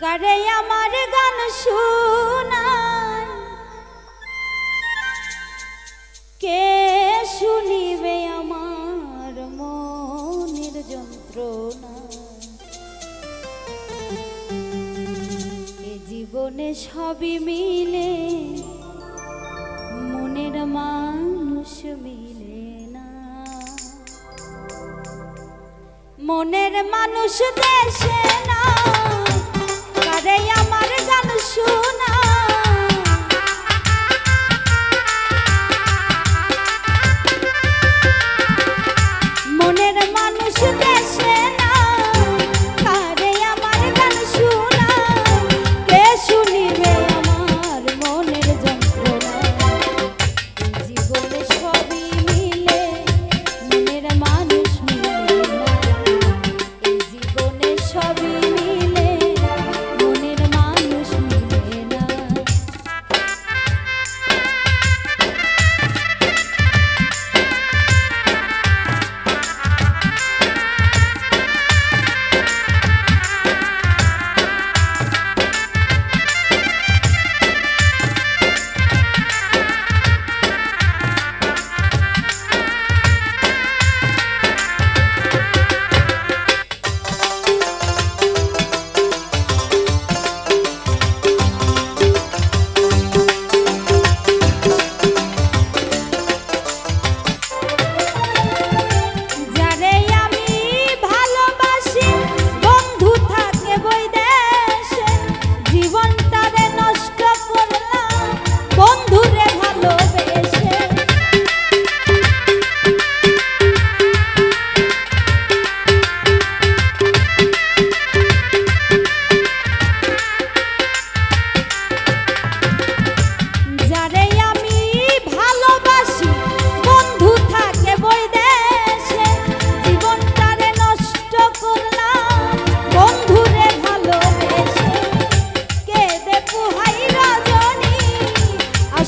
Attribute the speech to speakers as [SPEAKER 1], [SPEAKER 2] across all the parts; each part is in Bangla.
[SPEAKER 1] কারে আমার গান শোনায়? কে শুনিবে আমার মনের যন্ত্রণা? এ জীবনে সবই মিলে, মনের মানুষ মিলে না। মনের মানুষ দেশে না। আমার গান শোনা।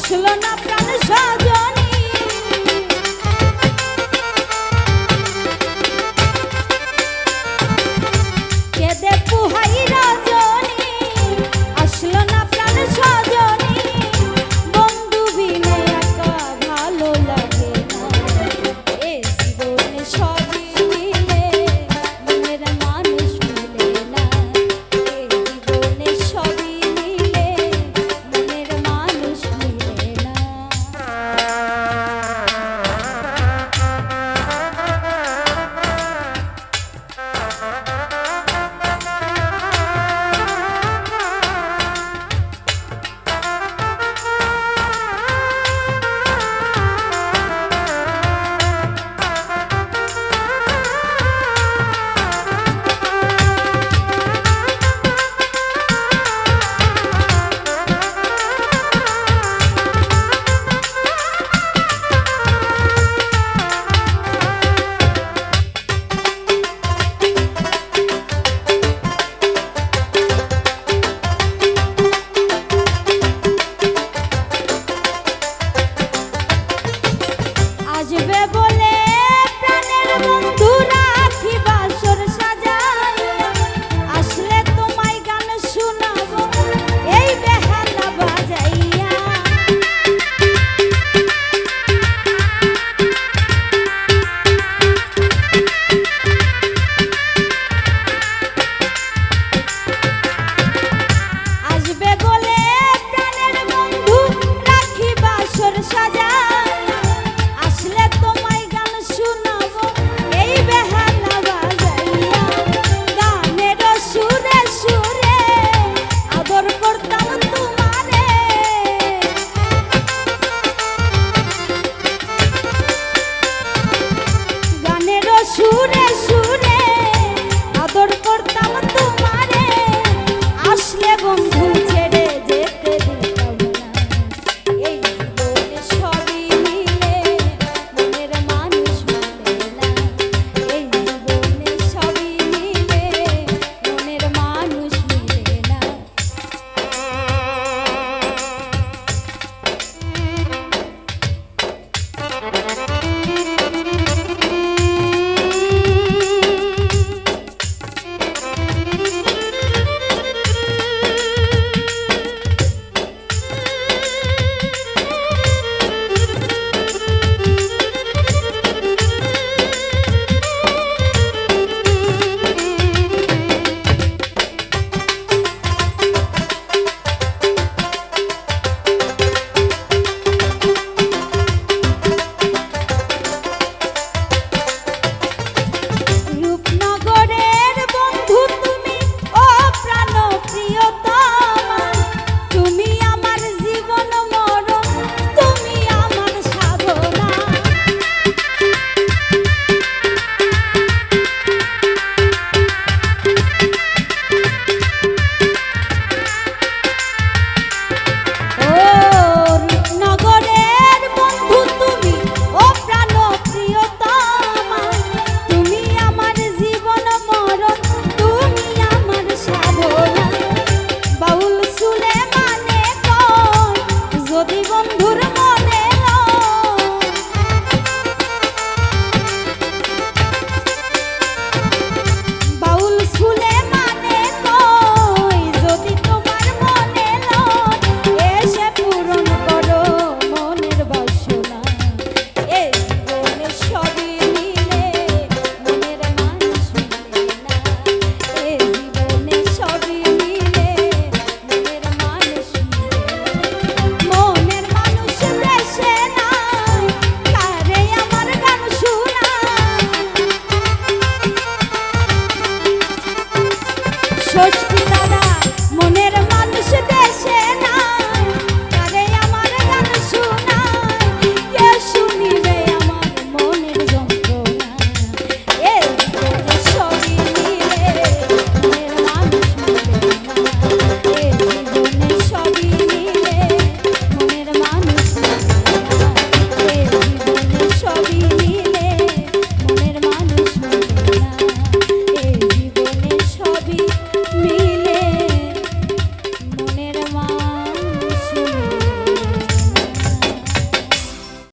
[SPEAKER 1] ছিল না